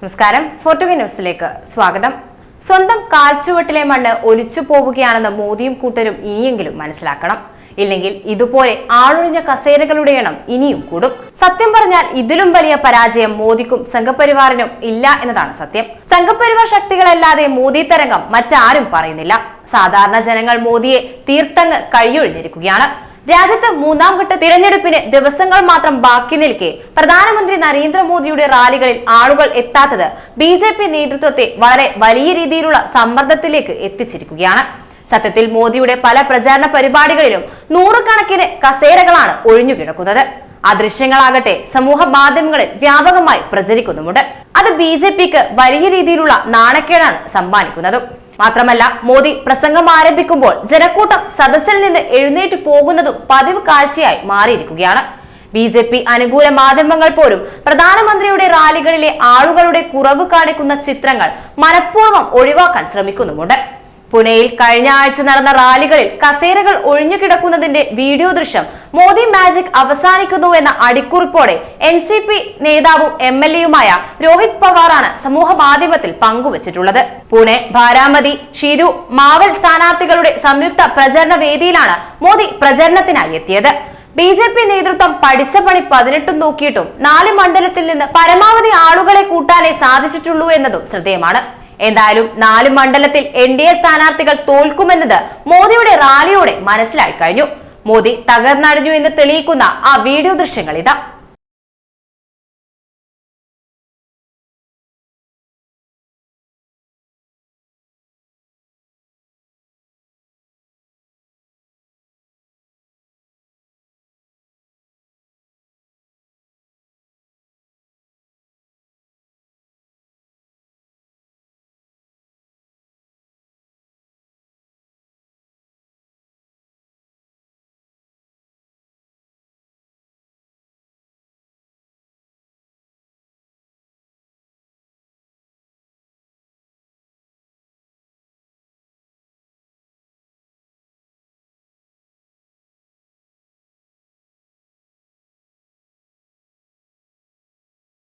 നമസ്കാരം. ഫോർട്ടുഗ ന്യൂസിലേക്ക് സ്വാഗതം. സ്വന്തം കാൽച്ചുവട്ടിലെ മണ്ണ് ഒലിച്ചു പോവുകയാണെന്ന് മോദിയും കൂട്ടരും ഇനിയെങ്കിലും മനസ്സിലാക്കണം. ഇല്ലെങ്കിൽ ഇതുപോലെ ആളൊഴിഞ്ഞ കസേരകളുടെ എണ്ണം ഇനിയും കൂടും. സത്യം പറഞ്ഞാൽ ഇതിലും വലിയ പരാജയം മോദിക്കും സംഘപരിവാറിനും ഇല്ല എന്നതാണ് സത്യം. സംഘപരിവാർ ശക്തികളല്ലാതെ മോദി തരംഗം മറ്റാരും പറയുന്നില്ല. സാധാരണ ജനങ്ങൾ മോദിയെ തീർത്തങ്ങ് കഴിയൊഴിഞ്ഞിരിക്കുകയാണ് രാജ്യത്ത് മൂന്നാം ഘട്ട തിരഞ്ഞെടുപ്പിന് ദിവസങ്ങൾ മാത്രം ബാക്കി നിൽക്കെ പ്രധാനമന്ത്രി നരേന്ദ്രമോദിയുടെ റാലികളിൽ ആളുകൾ എത്താത്തത് ബി ജെ പി നേതൃത്വത്തെ വളരെ വലിയ രീതിയിലുള്ള സമ്മർദ്ദത്തിലേക്ക് എത്തിച്ചിരിക്കുകയാണ്. സത്യത്തിൽ മോദിയുടെ പല പ്രചാരണ പരിപാടികളിലും നൂറുകണക്കിന് കസേരകളാണ് ഒഴിഞ്ഞുകിടക്കുന്നത് ആ ദൃശ്യങ്ങളാകട്ടെ സമൂഹ മാധ്യമങ്ങളിൽ വ്യാപകമായി പ്രചരിക്കുന്നുമുണ്ട്. അത് ബി വലിയ രീതിയിലുള്ള നാണക്കേടാണ് സമ്മാനിക്കുന്നതും. മാത്രമല്ല മോദി പ്രസംഗം ആരംഭിക്കുമ്പോൾ ജനക്കൂട്ടം സദസ്സിൽ നിന്ന് എഴുന്നേറ്റ് പോകുന്നതും പതിവ് കാഴ്ചയായി മാറിയിരിക്കുകയാണ്. ബി ജെ പി അനുകൂല മാധ്യമങ്ങൾ പോലും പ്രധാനമന്ത്രിയുടെ റാലികളിലെ ആളുകളുടെ കുറവ് കാണിക്കുന്ന ചിത്രങ്ങൾ മനഃപൂർവം ഒഴിവാക്കാൻ ശ്രമിക്കുന്നുമുണ്ട്. പുനെയിൽ കഴിഞ്ഞ ആഴ്ച നടന്ന റാലികളിൽ കസേരകൾ ഒഴിഞ്ഞുകിടക്കുന്നതിന്റെ വീഡിയോ ദൃശ്യം മോദി മാജിക് അവസാനിക്കുന്നു എന്ന അടിക്കുറിപ്പോടെ എൻ സി പി നേതാവും എം എൽ എയുമായ രോഹിത് പവാറാണ് സമൂഹ മാധ്യമത്തിൽ പങ്കുവച്ചിട്ടുള്ളത്. പൂനെ ഭാരാമതി ഷിരു മാവൽ സ്ഥാനാർത്ഥികളുടെ സംയുക്ത പ്രചരണ വേദിയിലാണ് മോദി പ്രചരണത്തിനായി എത്തിയത്. ബി ജെ പി നേതൃത്വം പഠിച്ച പണി പതിനെട്ടും നോക്കിയിട്ടും നാല് മണ്ഡലത്തിൽ നിന്ന് പരമാവധി ആളുകളെ കൂട്ടാനേ സാധിച്ചിട്ടുള്ളൂ എന്നതും ശ്രദ്ധേയമാണ്. എന്തായാലും നാല് മണ്ഡലത്തിൽ എൻ ഡി എ സ്ഥാനാർത്ഥികൾ തോൽക്കുമെന്നത് മോദിയുടെ റാലിയോടെ മനസ്സിലായി കഴിഞ്ഞു. മോദി തകർന്നടിഞ്ഞു എന്ന് തെളിയിക്കുന്ന ആ വീഡിയോ ദൃശ്യങ്ങൾ ഇതാ